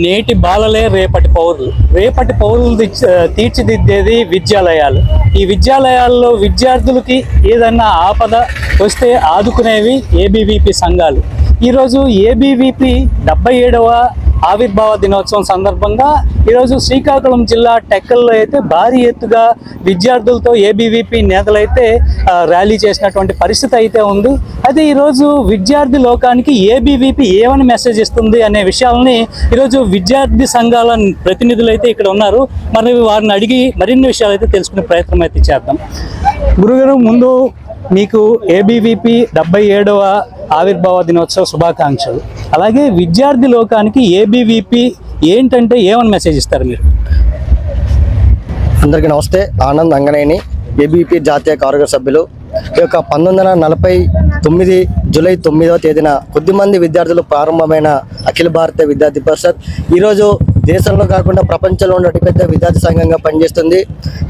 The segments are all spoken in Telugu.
నేటి బాలలే రేపటి పౌరులు. రేపటి పౌరులు తీర్చి- తీర్చిదిద్దేది విద్యాలయాలు. ఈ విద్యాలయాల్లో విద్యార్థులకి ఏదన్నా ఆపద వస్తే ఆదుకునేవి ఏబీవీపీ సంఘాలు. ఈరోజు ఏబీవీపీ డెబ్బై ఏడవ ఆవిర్భావ దినోత్సవం సందర్భంగా ఈరోజు శ్రీకాకుళం జిల్లా టెక్కల్లో అయితే భారీ ఎత్తుగా విద్యార్థులతో ఏబీవీపీ నేతలైతే ర్యాలీ చేసినటువంటి పరిస్థితి అయితే ఉంది. అయితే ఈరోజు విద్యార్థి లోకానికి ఏబీవీపీ ఏమని మెసేజ్ ఇస్తుంది అనే విషయాలని ఈరోజు విద్యార్థి సంఘాల ప్రతినిధులు అయితే ఇక్కడ ఉన్నారు. మరి వారిని అడిగి మరిన్ని విషయాలు అయితే తెలుసుకునే ప్రయత్నం అయితే చేద్దాం. గురుగారు ముందు మీకు ఏబీవీపీ డెబ్బై ఏడవ ఆవిర్భావ దినోత్సవ శుభాకాంక్షలు. అలాగే విద్యార్థి లోకానికి ఏబీవీపీ ఏంటంటే ఏమని మెసేజ్ ఇస్తారు మీరు? అందరికీ నమస్తే ఆనంద్ అంగనేని ఏబీపీ జాతీయ కార్యవర్గ సభ్యులు. ఈ యొక్క పంతొమ్మిది వందల నలభై తొమ్మిది జూలై తొమ్మిదవ తేదీన కొద్దిమంది విద్యార్థులు ప్రారంభమైన అఖిల భారత విద్యార్థి పరిషత్. ఈరోజు దేశంలో కాకుండా ప్రపంచంలో ఉన్న అతిపెద్ద విద్యార్థి సంఘంగా పనిచేస్తుంది.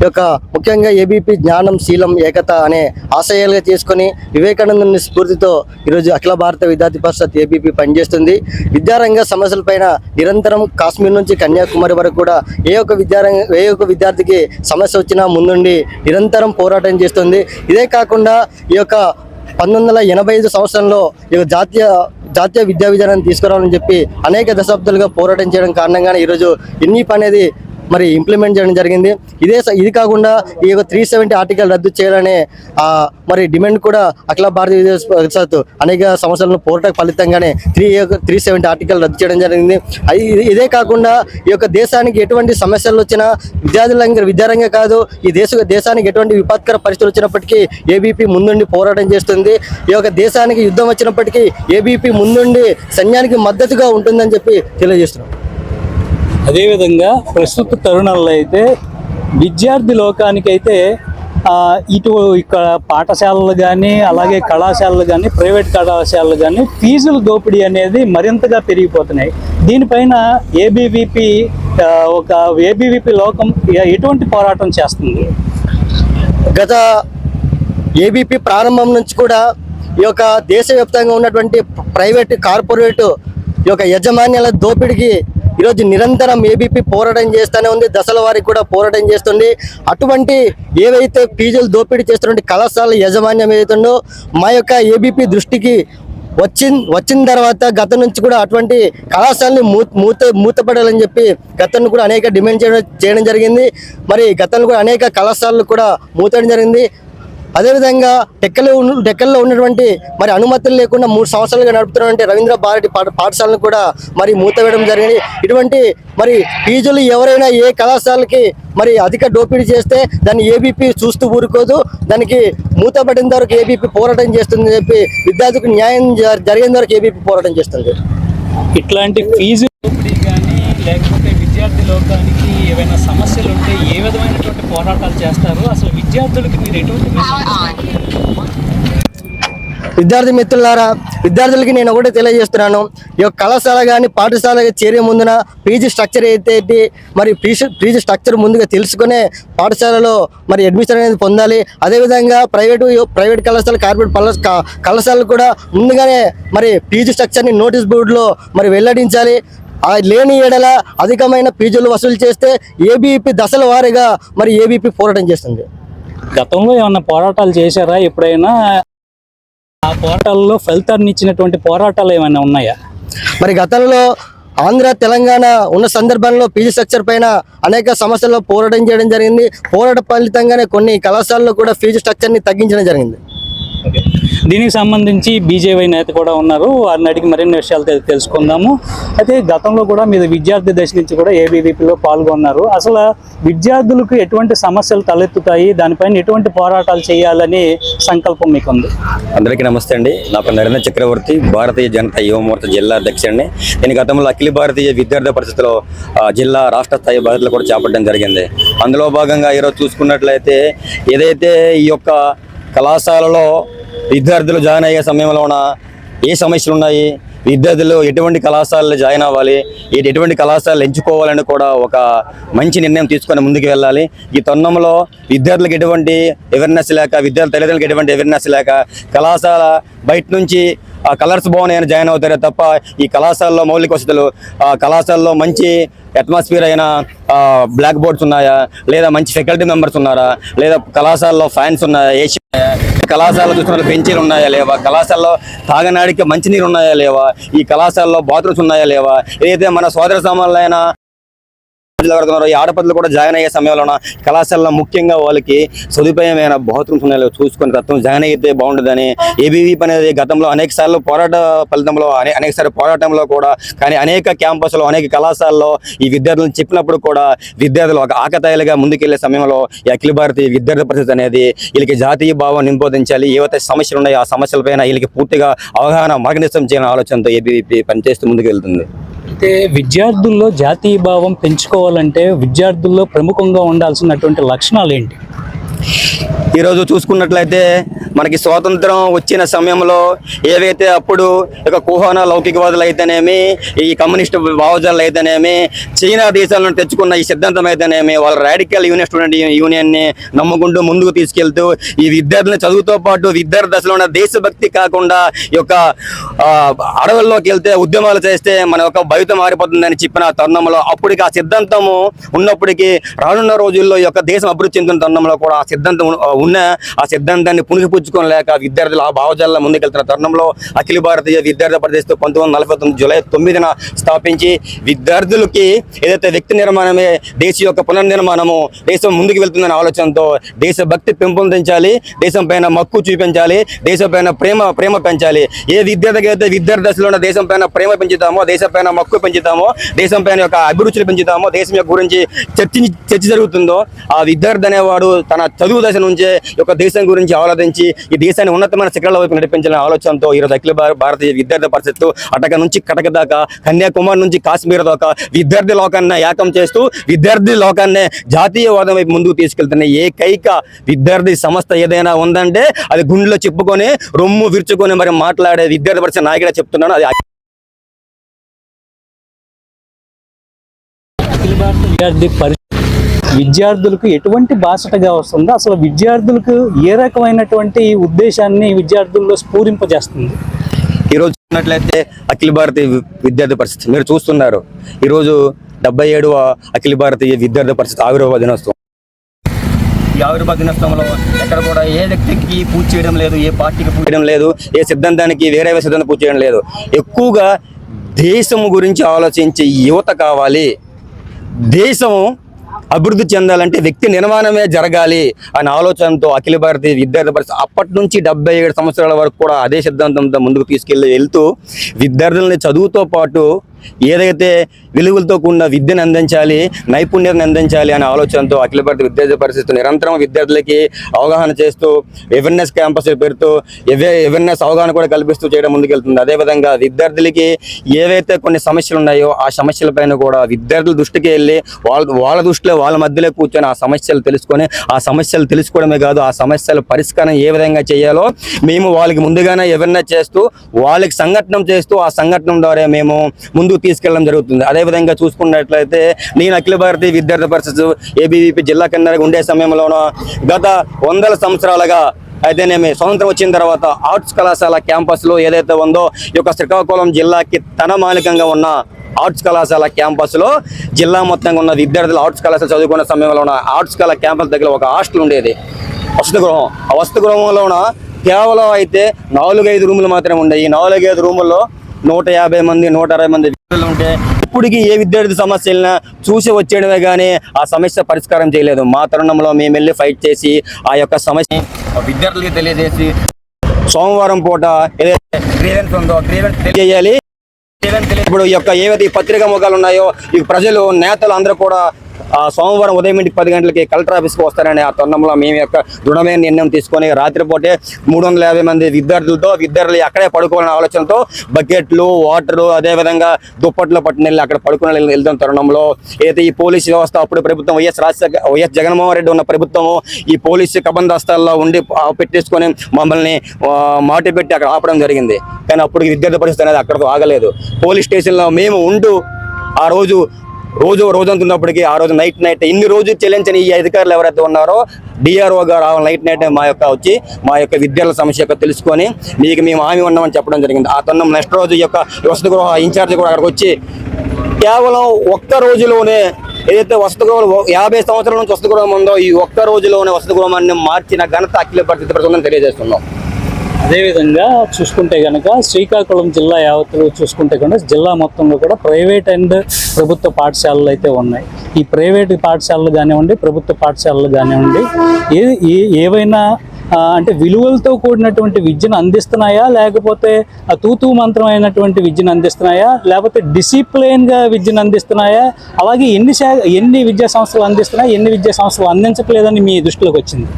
ఈ యొక్క ముఖ్యంగా ఏబీపీ జ్ఞానం శీలం ఏకత అనే ఆశయాలుగా చేసుకొని వివేకానందుని స్ఫూర్తితో ఈరోజు అఖిల భారత విద్యార్థి పరిషత్ ఏబీపీ పనిచేస్తుంది. విద్యారంగ సమస్యలపైన నిరంతరం కాశ్మీర్ నుంచి కన్యాకుమారి వరకు కూడా ఏ ఒక్క విద్యారంగ ఏ ఒక్క విద్యార్థికి సమస్య వచ్చినా ముందుండి నిరంతరం పోరాటం చేస్తుంది. ఇదే కాకుండా ఈ యొక్క పంతొమ్మిది వందల ఎనభై ఐదు సంవత్సరంలో ఈ జాతీయ జాతీయ విద్యా విధానాన్ని తీసుకురావాలని చెప్పి అనేక దశాబ్దాలుగా పోరాటం చేయడం కారణంగానే ఈరోజు ఎన్ఈప్ అనేది మరి ఇంప్లిమెంట్ చేయడం జరిగింది. ఇదే స- ఇది కాకుండా ఈ యొక్క త్రీ సెవెంటీ ఆర్టికల్ రద్దు చేయాలనే మరి డిమాండ్ కూడా అఖిల భారతీయ పరిషత్ అనేక సమస్యలను పోరాట ఫలితంగానే త్రీ త్రీ సెవెంటీ ఆర్టికల్ రద్దు చేయడం జరిగింది. ఇదే కాకుండా ఈ యొక్క దేశానికి ఎటువంటి సమస్యలు వచ్చినా విద్యార్థులంగా విద్యారంగం కాదు ఈ దేశ దేశానికి ఎటువంటి విపత్కర పరిస్థితులు వచ్చినప్పటికీ ఏబీపీ ముందుండి పోరాటం చేస్తుంది. ఈ యొక్క దేశానికి యుద్ధం వచ్చినప్పటికీ ఏబీపీ ముందుండి సైన్యానికి మద్దతుగా ఉంటుందని చెప్పి తెలియజేస్తున్నాం. అదేవిధంగా ప్రస్తుత తరుణంలో అయితే విద్యార్థి లోకానికి అయితే ఇటు ఇక్కడ పాఠశాలలు కానీ అలాగే కళాశాలలు కానీ ప్రైవేట్ కళాశాలలు కానీ ఫీజుల దోపిడీ అనేది మరింతగా పెరిగిపోతున్నాయి. దీనిపైన ఏబీవీపీ ఒక ఏబీవీపీ లోకం ఎటువంటి పోరాటం చేస్తుంది? గత ఏబీపీ ప్రారంభం నుంచి కూడా ఈ యొక్క దేశవ్యాప్తంగా ఉన్నటువంటి ప్రైవేట్ కార్పొరేట్ ఈ యొక్క యజమాన్యాల దోపిడీకి ఈరోజు నిరంతరం ఏబీపీ పోరాటం చేస్తూనే ఉంది. దశల వారికి కూడా పోరాటం చేస్తుంది. అటువంటి ఏవైతే ఫీజులు దోపిడీ చేస్తున్న కళాశాల యాజమాన్యం ఏదైతుందో మా యొక్క ఏబీపీ దృష్టికి వచ్చిన వచ్చిన తర్వాత గతం నుంచి కూడా అటువంటి కళాశాలని మూ మూత మూతపడాలని చెప్పి గతంలో కూడా అనేక డిమాండ్ చేయడం చేయడం జరిగింది. మరి గతంలో కూడా అనేక కళాశాలలు కూడా మూతడం జరిగింది. అదేవిధంగా టెక్కలో టెక్కల్లో ఉన్నటువంటి మరి అనుమతులు లేకుండా మూడు సంవత్సరాలుగా నడుపుతున్నటువంటి రవీంద్ర భారతి పాఠశాలను కూడా మరి మూతవేయడం జరిగింది. ఇటువంటి మరి ఫీజులు ఎవరైనా ఏ కళాశాలకి మరి అధిక డోపిడీ చేస్తే దాన్ని ఏబీపీ చూస్తూ ఊరుకోదు. దానికి మూతపడిన వరకు ఏబీపీ పోరాటం చేస్తుంది చెప్పి విద్యార్థికి న్యాయం జ- వరకు ఏబీపీ పోరాటం చేస్తుంది. ఇట్లాంటి ఫీజు దోపిడీ కానీ లేకపోతే విద్యార్థి లోకానికి ఏవైనా సమస్యలు ఉంటే ఏ విధమైనటువంటి పోరాటాలు చేస్తారు? అసలు విద్యార్థులకి మీరు ఎటువంటి విద్యార్థి మిత్రులారా విద్యార్థులకి నేను ఒకటే తెలియజేస్తున్నాను. ఈ యొక్క కళాశాల కానీ పాఠశాల చేరే ముందున పీజీ స్ట్రక్చర్ అయితే మరి పీజీ పీజీ స్ట్రక్చర్ ముందుగా తెలుసుకునే పాఠశాలలో మరి అడ్మిషన్ అనేది పొందాలి. అదేవిధంగా ప్రైవేటు ప్రైవేట్ కళాశాల కార్పొరేట్ కళాశాలలు కూడా ముందుగానే మరి పీజీ స్ట్రక్చర్ని నోటీస్ బోర్డులో మరి వెల్లడించాలి. లేని ఏడల అధికమైన ఫీజులు వసూలు చేస్తే ఏబీపీ దశల వారీగా మరి ఏబీపీ పోరాటం చేస్తుంది. గతంలో ఏమన్నా పోరాటాలు చేశారా? ఎప్పుడైనా ఆ పోరాటాల్లో ఫలితాన్ని ఇచ్చినటువంటి పోరాటాలు ఏమైనా ఉన్నాయా? మరి గతంలో ఆంధ్ర తెలంగాణ ఉన్న సందర్భంలో పీజీ స్ట్రక్చర్ పైన అనేక సమస్యల్లో పోరాటం చేయడం జరిగింది. పోరాట ఫలితంగానే కొన్ని కళాశాలలో కూడా ఫీజు స్ట్రక్చర్ని తగ్గించడం జరిగింది. దీనికి సంబంధించి బీజేపీ నేత కూడా ఉన్నారు. వారిని అడిగి మరిన్ని విషయాలు తెలుసుకుందాము. అయితే గతంలో కూడా మీరు విద్యార్థి దశ నుంచి కూడా ఏబీవీపీలో పాల్గొన్నారు. అసలు విద్యార్థులకు ఎటువంటి సమస్యలు తలెత్తుతాయి? దానిపైన ఎటువంటి పోరాటాలు చేయాలని సంకల్పం మీకు ఉంది అందరికీ నమస్తే అండి. నా పేరు నరేంద్ర చక్రవర్తి భారతీయ జనతా యువమోర్చా జిల్లా అధ్యక్షుడిని నేను గతంలో అఖిల భారతీయ విద్యార్థి పరిషత్లో జిల్లా రాష్ట్ర స్థాయి బాధ్యతలు కూడా చేపట్టడం జరిగింది. అందులో భాగంగా ఈరోజు చూసుకున్నట్లయితే ఏదైతే ఈ యొక్క కళాశాలలో విద్యార్థులు జాయిన్ అయ్యే సమయంలోన ఏ సమస్యలు ఉన్నాయి? విద్యార్థులు ఎటువంటి కళాశాలలో జాయిన్ అవ్వాలి? ఎటు- ఎటువంటి కళాశాలలు ఎంచుకోవాలని కూడా ఒక మంచి నిర్ణయం తీసుకొని ముందుకు వెళ్ళాలి. ఈ తరుణంలో విద్యార్థులకు ఎటువంటి అవేర్నెస్ లేక విద్యార్థుల తల్లిదండ్రులకు ఎటువంటి అవేర్నెస్ లేక కళాశాల బయట నుంచి కలర్స్ బాగున్నాయని జాయిన్ అవుతారే తప్ప ఈ కళాశాలలో మౌలిక వసతులు ఆ, కళాశాలలో మంచి అట్మాస్ఫియర్ అయిన బ్లాక్ బోర్డ్స్ ఉన్నాయా? లేదా మంచి ఫ్యాకల్టీ మెంబర్స్ ఉన్నారా? లేదా కళాశాలలో ఫ్యాన్స్ ఉన్నాయా? ఏసీ కళాశాలలో చూసుకున్న చూస్తున్న బెంచీలు ఉన్నాయా లేవా? కళాశాలలో తాగనాడికి మంచినీరు ఉన్నాయా లేవా? ఈ కళాశాలలో బాత్రూమ్స్ ఉన్నాయా లేవా? ఏదైతే మన సోదర సమానులైన ఎవరున్నారో ఈ ఆడపడులు కూడా జాయిన్ అయ్యే సమయంలోన కళాశాలలో ముఖ్యంగా వాళ్ళకి సదుపాయమైన బాత్రూమ్స్ ఉన్నాయో చూసుకొని తత్వం జాయిన్ అయితే బాగుంటుందని ఏబీవీపీ అనేది గతంలో అనేక సార్లు పోరాట ఫలితంలో అనే- అనేక సార్లు పోరాటంలో కూడా కానీ అనేక క్యాంపస్లో అనేక కళాశాలలో ఈ విద్యార్థులను చెప్పినప్పుడు కూడా విద్యార్థులు ఒక ఆకతాయిలుగా ముందుకెళ్ళే సమయంలో ఈ అఖిల భారతీయ విద్యార్థి పరిస్థితి అనేది వీళ్ళకి జాతీయ భావం నింపోదించాలి. ఏవైతే సమస్యలు ఉన్నాయో ఆ సమస్యలపైన వీళ్ళకి పూర్తిగా అవగాహన మార్గనిర్దేశం చేయని ఆలోచనతో ఏబీవీపీ పనిచేస్తూ ముందుకు వెళ్తుంది అయితే విద్యార్థుల్లో జాతీయ భావం పెంచుకోవాలంటే విద్యార్థుల్లో ప్రముఖంగా ఉండాల్సినటువంటి లక్షణాలు ఏంటి? ఈరోజు చూసుకున్నట్లయితే మనకి స్వాతంత్రం వచ్చిన సమయంలో ఏవైతే అప్పుడు ఇక కుహాన లౌకికవాదులు అయితేనేమి ఈ కమ్యూనిస్ట్ భావజాలు అయితేనేమి చైనా దేశాలను తెచ్చుకున్న ఈ సిద్ధాంతం అయితేనేమి వాళ్ళ రాడికల్ యూనియన్ స్టూడెంట్ యూనియన్ని నమ్ముకుంటూ ముందుకు తీసుకెళ్తూ ఈ విద్యార్థుల చదువుతో పాటు విద్యార్థి దశలో ఉన్న దేశభక్తి కాకుండా ఈ యొక్క అడవుల్లోకి వెళ్తే ఉద్యమాలు చేస్తే మన యొక్క భవిత మారిపోతుందని చెప్పిన తరుణంలో అప్పటికి ఆ సిద్ధాంతము ఉన్నప్పటికీ రానున్న రోజుల్లో ఈ యొక్క దేశం అభివృద్ధి చెందిన తరుణంలో కూడా ఆ సిద్ధాంతం ఉన్న- ఆ సిద్ధాంతాన్ని పుణికిపుచ్చుకోలేక విద్యార్థులు ఆ భావజాలలో ముందుకెళ్తున్న తరుణంలో అఖిల భారతీయ విద్యార్థి పరిషత్ పంతొమ్మిది వందల నలభై తొమ్మిది జూలై తొమ్మిదిన స్థాపించి విద్యార్థులకి ఏదైతే వ్యక్తి నిర్మాణమే దేశ యొక్క పునర్నిర్మాణము దేశం ముందుకు వెళ్తుందనే ఆలోచనతో దేశభక్తి పెంపొందించాలి దేశం పైన మక్కు చూపించాలి దేశం పైన ప్రేమ ప్రేమ పెంచాలి. ఏ విద్యార్థికి అయితే విద్యార్థి దశలో ఉన్న దేశం పైన ప్రేమ పెంచుతామో దేశం పైన మక్కువ పెంచుతామో దేశం పైన యొక్క అభిరుచులు పెంచుతామో దేశం యొక్క గురించి చర్చ చర్చ జరుగుతుందో ఆ విద్యార్థి అనేవాడు తన చదువు దశ నుంచే యొక్క దేశం గురించి ఆలోచించి ఈ దేశాన్ని ఉన్నతమైన శిఖరాల వైపు నడిపించాలనే ఆలోచనతో ఈరోజు అఖిల భారతీయ విద్యార్థి పరిషత్తు అటక నుంచి కటక దాకా కన్యాకుమారి నుంచి కాశ్మీర్ దాకా విద్యార్థి లోకాన్ని ఏకం చేస్తూ విద్యార్థి లోకాన్ని జాతీయవాదం వైపు ముందుకు తీసుకెళ్తున్న ఏకైక విద్యార్థి సంస్థ ఏదైనా ఉందంటే అది గుండెలో చెప్పుకొని రొమ్ము విరుచుకొని మరి మాట్లాడే విద్యార్థి పరిషత్ నాయకుడే చెప్తున్నాను అది అఖిల భారత విద్యార్థి పరిషత్ విద్యార్థులకు ఎటువంటి బాసటగా వస్తుందో అసలు విద్యార్థులకు ఏ రకమైనటువంటి ఉద్దేశాన్ని విద్యార్థుల్లో స్ఫూరింపజేస్తుంది? ఈరోజు చూసినట్లయితే అఖిల భారతీయ విద్యార్థి పరిస్థితి. మీరు చూస్తున్నారు ఈరోజు డెబ్బై ఏడవ అఖిల భారతీయ విద్యార్థి పరిస్థితి ఆవిర్భావ దినోత్సవం. ఈ ఆవిర్భావ దినోత్సవంలో ఎక్కడ కూడా ఏ వ్యక్తికి పూజ చేయడం లేదు ఏ పార్టీకి పూజ చేయడం లేదు ఏ సిద్ధాంతానికి వేరే సిద్ధాంతం పూజ చేయడం లేదు. ఎక్కువగా దేశం గురించి ఆలోచించే యువత కావాలి. దేశం అభివృద్ధి చెందాలంటే వ్యక్తి నిర్మాణమే జరగాలి అనే ఆలోచనతో అఖిల భారతీయ విద్యార్థి పరిషత్ అప్పటి నుంచి డెబ్బై ఏడు సంవత్సరాల వరకు కూడా అదే సిద్ధాంతంతో ముందుకు తీసుకెళ్ళి వెళ్తూ విద్యార్థులని చదువుతో పాటు ఏదైతే విలువలతో కూడిన విద్యను అందించాలి నైపుణ్యతను అందించాలి అనే ఆలోచనతో అఖిల భారత విద్యార్థి పరిస్థితి నిరంతరం విద్యార్థులకి అవగాహన చేస్తూ అవేర్నెస్ క్యాంపస్ పెడుతూ అవేర్నెస్ అవగాహన కూడా కల్పిస్తూ చేయడం ముందుకెళ్తుంది. అదేవిధంగా విద్యార్థులకి ఏవైతే కొన్ని సమస్యలు ఉన్నాయో ఆ సమస్యలపైన కూడా విద్యార్థుల దృష్టికి వెళ్ళి వాళ్ళ వాళ్ళ దృష్టిలో వాళ్ళ మధ్యలో కూర్చొని ఆ సమస్యలు తెలుసుకొని ఆ సమస్యలు తెలుసుకోవడమే కాదు ఆ సమస్యల పరిష్కారం ఏ విధంగా చేయాలో మేము వాళ్ళకి ముందుగానే అవేర్నెస్ చేస్తూ వాళ్ళకి సంఘటన చేస్తూ ఆ సంఘటన ద్వారా మేము ముందు ముందుకు తీసుకెళ్ళడం జరుగుతుంది. అదేవిధంగా చూసుకున్నట్లయితే నేను అఖిల భారతీయ విద్యార్థి పరిషత్ ఏబీవీపీ జిల్లా కింద ఉండే సమయంలోనూ గత వందల సంవత్సరాలుగా అయితేనేమి స్వతంత్రం వచ్చిన తర్వాత ఆర్ట్స్ కళాశాల క్యాంపస్లో ఏదైతే ఉందో ఈ యొక్క శ్రీకాకుళం జిల్లాకి తనమానికంగా ఉన్న ఆర్ట్స్ కళాశాల క్యాంపస్లో జిల్లా మొత్తంగా ఉన్న విద్యార్థులు ఆర్ట్స్ కళాశాల చదువుకున్న సమయంలో ఉన్న ఆర్ట్స్ కళా క్యాంపస్ దగ్గర ఒక హాస్టల్ ఉండేది. వసతి గృహం. ఆ వసతి గృహంలోన కేవలం అయితే నాలుగైదు రూములు మాత్రమే ఉండేవి. ఈ నాలుగైదు రూముల్లో నూట యాభై మంది నూట అరవై మంది ఉంటే ఇప్పటికి ఏ విద్యార్థి సమస్యలను చూసి వచ్చేయడమే కానీ ఆ సమస్య పరిష్కారం చేయలేదు. మా తరుణంలో మేము వెళ్ళి ఫైట్ చేసి ఆ యొక్క సమస్య విద్యార్థులకి తెలియజేసి సోమవారం పూట ఏదైతే గ్రీవెన్స్ ఉందో గ్రీవెన్స్ తెలియజేయాలి. ఇప్పుడు ఈ యొక్క ఏవైతే పత్రికా ముఖాలు ఉన్నాయో ఈ ప్రజలు నేతలు అందరూ కూడా సోమవారం ఉదయం ఇంటికి పది గంటలకి కలెక్టర్ ఆఫీస్కి వస్తారని ఆ తరుణంలో మేము యొక్క దృఢమైన నిర్ణయం తీసుకొని రాత్రిపూటే మూడు వందల యాభై మంది విద్యార్థులతో విద్యార్థులు అక్కడే పడుకోవాలనే ఆలోచనతో బకెట్లు వాటరు అదేవిధంగా దుప్పట్లు పట్టిన వెళ్ళి అక్కడ పడుకుని వెళ్ళి- వెళ్తున్న తరుణంలో. అయితే ఈ పోలీస్ వ్యవస్థ అప్పుడు ప్రభుత్వం వైఎస్ రాజశేఖర్ వైఎస్ జగన్మోహన్ రెడ్డి ఉన్న ప్రభుత్వము ఈ పోలీసు కబందస్తాల్లో ఉండి పెట్టేసుకొని మమ్మల్ని మాటి పెట్టి అక్కడ ఆపడం జరిగింది. కానీ అప్పుడు విద్యార్థి పరిస్థితి అనేది అక్కడితో ఆగలేదు. పోలీస్ స్టేషన్లో మేము ఉంటూ ఆ రోజు రోజు రోజంతున్నప్పటికీ ఆ రోజు నైట్ నైట్ ఇన్ని రోజులు చెల్లించని ఈ అధికారులు ఎవరైతే ఉన్నారో డిఆర్ఓ గారు నైట్ నైట్ మా యొక్క వచ్చి మా యొక్క విద్యార్థుల సమస్య యొక్క తెలుసుకొని మీకు మేము హామీ ఉన్నామని చెప్పడం జరిగింది. ఆ తొన్నం నెక్స్ట్ రోజు యొక్క వసతి గృహ ఇన్ఛార్జ్ కూడా అక్కడికి వచ్చి కేవలం ఒక్క రోజులోనే ఏదైతే వసతి గృహం యాభై సంవత్సరాల నుంచి వసతి గృహం ఉందో ఈ ఒక్క రోజులోనే వసతి గృహాన్ని మార్చిన ఘనత అఖిల పరిస్థితి ప్రజలను తెలియజేస్తున్నాం. అదేవిధంగా చూసుకుంటే కనుక శ్రీకాకుళం జిల్లా యావత్తు చూసుకుంటే కనుక జిల్లా మొత్తంలో కూడా ప్రైవేట్ అండ్ ప్రభుత్వ పాఠశాలలు అయితే ఉన్నాయి. ఈ ప్రైవేట్ పాఠశాలలు కానివ్వండి ప్రభుత్వ పాఠశాలలు కానివ్వండి ఏ ఏ- ఏవైనా అంటే విలువలతో కూడినటువంటి విద్యను అందిస్తున్నాయా? లేకపోతే ఆ తూతూ మంత్రమైనటువంటి విద్యను అందిస్తున్నాయా? లేకపోతే డిసిప్లైన్గా విద్యను అందిస్తున్నాయా? అలాగే ఎన్ని శా ఎన్ని విద్యా సంస్థలు అందిస్తున్నాయి? ఎన్ని విద్యా సంస్థలు అందించట్లేదని మీ దృష్టిలోకి వచ్చింది?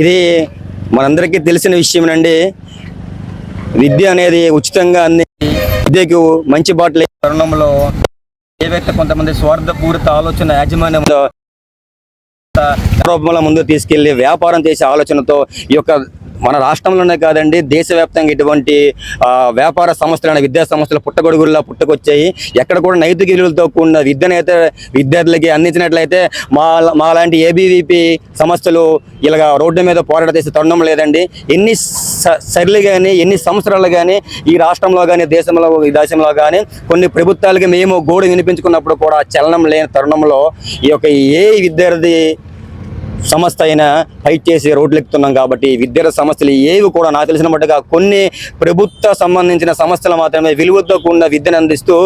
ఇది మనందరికీ తెలిసిన విషయం అండి. విద్య అనేది ఉచితంగా అంది. విద్యకు మంచి బాటలు తరుణంలో ఏవైతే కొంతమంది స్వార్థపూరిత ఆలోచన యాజమాన్యంలో రూపంలో ముందు తీసుకెళ్ళి వ్యాపారం చేసే ఆలోచనతో ఈ యొక్క మన రాష్ట్రంలోనే కాదండి దేశవ్యాప్తంగా ఇటువంటి వ్యాపార సంస్థలైన విద్యా సంస్థలు పుట్టగొడుగుల్లో పుట్టుకొచ్చాయి. ఎక్కడ కూడా నైతిక విలువలతో కూడిన విద్యను అయితే విద్యార్థులకి అందించినట్లయితే మా మా లాంటి ఏబీవీపీ సంస్థలు ఇలాగ రోడ్డు మీద పోరాట చేసే తరుణం లేదండి. ఎన్ని స- సర్లు కానీ ఎన్ని సంవత్సరాలు కానీ ఈ రాష్ట్రంలో కానీ దేశంలో ఈ దేశంలో కానీ కొన్ని ప్రభుత్వాలకి మేము గోడు వినిపించుకున్నప్పుడు కూడా చలనం లేని తరుణంలో ఈ యొక్క ఏ విద్యార్థి సంస్థ అయినా ఫైట్ చేసి రోడ్లు ఎక్కుతున్నాం కాబట్టి విద్యార్థి సంస్థలు ఏవి కూడా నాకు తెలిసిన మట్టుగా కొన్ని ప్రభుత్వ సంబంధించిన సంస్థలు మాత్రమే విలువతో కూడిన విద్యను అందిస్తూ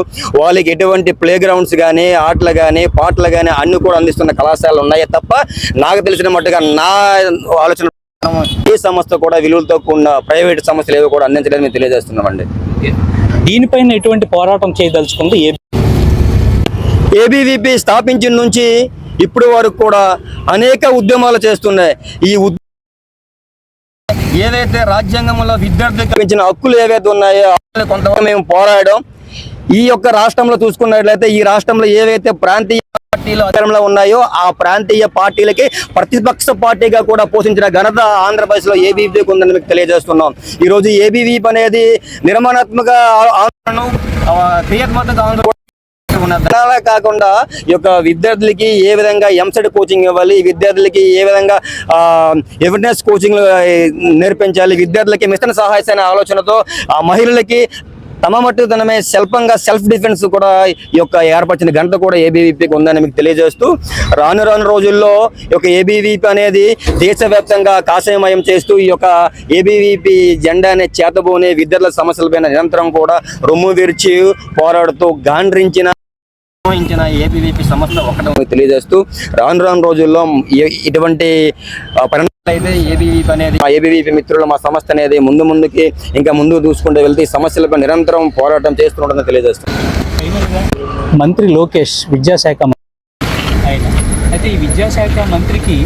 వాళ్ళకి ఎటువంటి ప్లే గ్రౌండ్స్ కానీ ఆటలు కానీ పాటలు కానీ అన్ని కూడా అందిస్తున్న కళాశాలలు ఉన్నాయి తప్ప నాకు తెలిసిన మట్టుగా నా ఆలోచన ఏ సంస్థ కూడా విలువలతో కూడిన ప్రైవేట్ సంస్థలు ఏవి కూడా అందించలేదు మేము తెలియజేస్తున్నామండి. దీనిపైన ఎటువంటి పోరాటం చేయదలుచుకుంది? ఏబీవీపీ స్థాపించిన నుంచి ఇప్పుడు వరకు కూడా అనేక ఉద్యమాలు చేస్తున్నాయి. ఈ ఏదైతే రాజ్యాంగంలో విద్యార్థులకు ఇచ్చిన హక్కులు ఏవైతే ఉన్నాయో కొంతవరకు మేము పోరాడడం ఈ యొక్క రాష్ట్రంలో చూసుకున్నట్లయితే ఈ రాష్ట్రంలో ఏవైతే ప్రాంతీయ పార్టీలు అధికారంలో ఉన్నాయో ఆ ప్రాంతీయ పార్టీలకి ప్రతిపక్ష పార్టీగా కూడా పోషించిన ఘనత ఆంధ్రప్రదేశ్లో ఏబీవీపీకి ఉందని మీకు తెలియజేస్తున్నాం. ఈ రోజు ఏబీవీపీ అనేది నిర్మాణాత్మక ఆందోళనను క్రియాత్మక ఆందోళన అలా కాకుండా ఈ యొక్క విద్యార్థులకి ఏ విధంగా ఎంసెట్ కోచింగ్ ఇవ్వాలి ఈ విద్యార్థులకి ఏ విధంగా ఎవిడెన్స్ కోచింగ్ నేర్పించాలి విద్యార్థులకి మిషన్ సహాయ ఆలోచనతో ఆ మహిళలకి తమ మట్టుతనమే స్వల్పంగా సెల్ఫ్ డిఫెన్స్ కూడా ఈ యొక్క ఏర్పరిచిన గంట కూడా ఏబీవీపీకి ఉందని మీకు తెలియజేస్తూ రాను రాను రోజుల్లో ఈ యొక్క ఏబీవీపీ అనేది దేశవ్యాప్తంగా కాషాయమయం చేస్తూ ఈ యొక్క ఏబీవీపీ జెండానే చేతబోనే విద్యార్థుల సమస్యలపైన నిరంతరం కూడా రొమ్ము విరిచి పోరాడుతూ గాండ్రించిన నిర్వహించిన ఏబీవీపీ సంస్థ ఒకటే తెలియజేస్తూ రాను రాను రోజుల్లో ఇటువంటి అయితే ఏబీవీపీ అనేది మా ఏబీవీపీ మిత్రులు మా సంస్థ అనేది ముందు ముందుకి ఇంకా ముందుకు దూసుకుంటూ వెళ్తే ఈ సమస్యలపై నిరంతరం పోరాటం చేస్తుండదని తెలియజేస్తాం. మంత్రి లోకేష్ విద్యాశాఖ అయితే ఈ విద్యాశాఖ మంత్రికి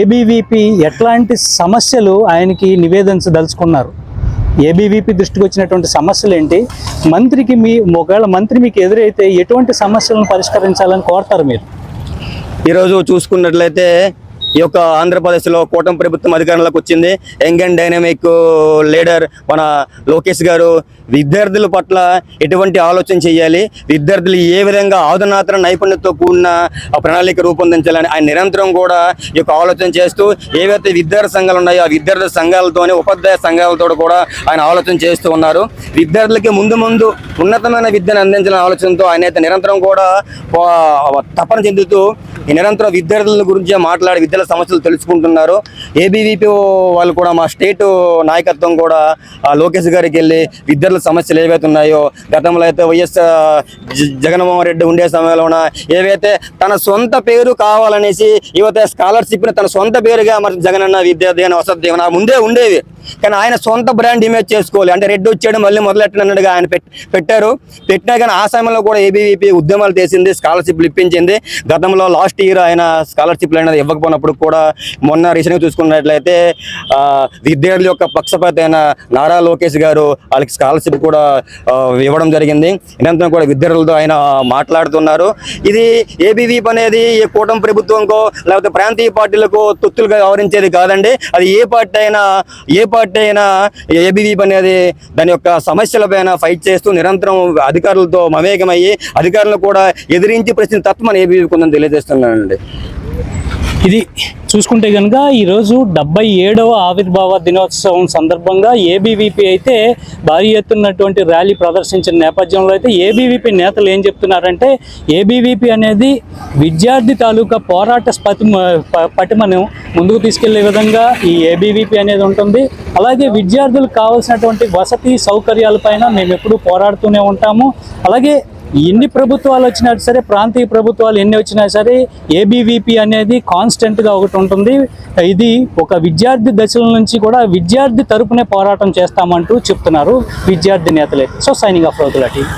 ఏబీవీపీ ఎట్లాంటి సమస్యలు ఆయనకి నివేదించదలుచుకున్నారు? ఏబీవీపీ దృష్టికి వచ్చినటువంటి సమస్యలు ఏంటి? మంత్రికి మీ ఒకవేళ మంత్రి మీకు ఎదురైతే ఎటువంటి సమస్యలను పరిష్కరించాలని కోరుతారు మీరు? ఈరోజు చూసుకున్నట్లయితే ఈ యొక్క ఆంధ్రప్రదేశ్లో కూటమి ప్రభుత్వం అధికారంలోకి వచ్చింది. యంగ్ అండ్ డైనమిక్ లీడర్ మన లోకేష్ గారు విద్యార్థుల పట్ల ఎటువంటి ఆలోచన చేయాలి? విద్యార్థులు ఏ విధంగా ఆధునాతన నైపుణ్యతతో కూడిన ప్రణాళిక రూపొందించాలని ఆయన నిరంతరం కూడా ఈ యొక్క ఆలోచన చేస్తూ ఏవైతే విద్యార్థి సంఘాలు ఉన్నాయో ఆ విద్యార్థి సంఘాలతోనే ఉపాధ్యాయ సంఘాలతో కూడా ఆయన ఆలోచన చేస్తూ ఉన్నారు. విద్యార్థులకి ముందు ముందు ఉన్నతమైన విద్యను అందించిన ఆలోచనతో ఆయన అయితే నిరంతరం కూడా తపన చెందుతూ నిరంతరం విద్యార్థుల గురించి మాట్లాడి ప్రజల సమస్యలు తెలుసుకుంటున్నారు. ఏబీవీపీ వాళ్ళు కూడా మా స్టేట్ నాయకత్వం కూడా ఆ లోకేష్ గారికి వెళ్ళి విద్యార్థుల సమస్యలు ఏవైతే ఉన్నాయో గతంలో అయితే వైఎస్ జగన్మోహన్ రెడ్డి ఉండే సమయంలోన ఏవైతే తన సొంత పేరు కావాలనేసి యువత స్కాలర్షిప్ని తన సొంత పేరుగా మరి జగనన్న విద్యార్థి అని వసతి ముందే ఉండేవి కానీ ఆయన సొంత బ్రాండ్ ఇమేజ్ చేసుకోవాలి. అంటే రెడ్ వచ్చాడు మళ్ళీ మొదలెట్టనన్నట్టుగా ఆయన పెట్టారు. పెట్టినా కానీ ఆ సమయంలో కూడా ఏబీవీపీ ఉద్యమాలు చేసింది స్కాలర్షిప్లు ఇప్పించింది. గతంలో లాస్ట్ ఇయర్ ఆయన స్కాలర్షిప్లు అనేది ఇవ్వకపోయినప్పుడు కూడా మొన్న రీసెంట్గా చూసుకున్నట్లయితే విద్యార్థుల యొక్క పక్షపాత అయిన నారా లోకేష్ గారు వాళ్ళకి స్కాలర్షిప్ కూడా ఇవ్వడం జరిగింది. నిరంతరం కూడా విద్యార్థులతో ఆయన మాట్లాడుతున్నారు. ఇది ఏబీవీపీ అనేది ఏ కూటమి ప్రభుత్వంకో లేకపోతే ప్రాంతీయ పార్టీలకు తొత్తులుగా వ్యవహరించేది కాదండి. అది ఏ పార్టీ అయినా ఏ పార్టీ అయినా ఏబీవీపీ అనేది దాని యొక్క సమస్యలపైన ఫైట్ చేస్తూ నిరంతరం అధికారులతో మమేకమయ్యి అధికారులను కూడా ఎదిరించి ప్రశ్న తత్వం మన ఏబీవీపీ ఉందని తెలియజేస్తున్నానండి. ఇది చూసుకుంటే కనుక ఈరోజు డెబ్బై ఏడవ ఆవిర్భావ దినోత్సవం సందర్భంగా ఏబీవీపీ అయితే భారీ ఎత్తున్నటువంటి ర్యాలీ ప్రదర్శించిన నేపథ్యంలో అయితే ఏబీవీపీ నేతలు ఏం చెప్తున్నారంటే ఏబీవీపీ అనేది విద్యార్థి తాలూకా పోరాట స్పతి ప- పటిమను ముందుకు తీసుకెళ్ళే విధంగా ఈ ఏబీవీపీ అనేది ఉంటుంది. అలాగే విద్యార్థులకు కావాల్సినటువంటి వసతి సౌకర్యాలపైన మేము ఎప్పుడూ పోరాడుతూనే ఉంటాము. అలాగే ఎన్ని ప్రభుత్వాలు వచ్చినా సరే ప్రాంతీయ ప్రభుత్వాలు ఎన్ని వచ్చినా సరే ఏబీవీపీ అనేది కాన్స్టెంట్గా ఒకటి ఉంటుంది. ఇది ఒక విద్యార్థి దశల నుంచి కూడా విద్యార్థి తరపునే పోరాటం చేస్తామంటూ చెప్తున్నారు విద్యార్థి నేతలే. So signing off Routhula team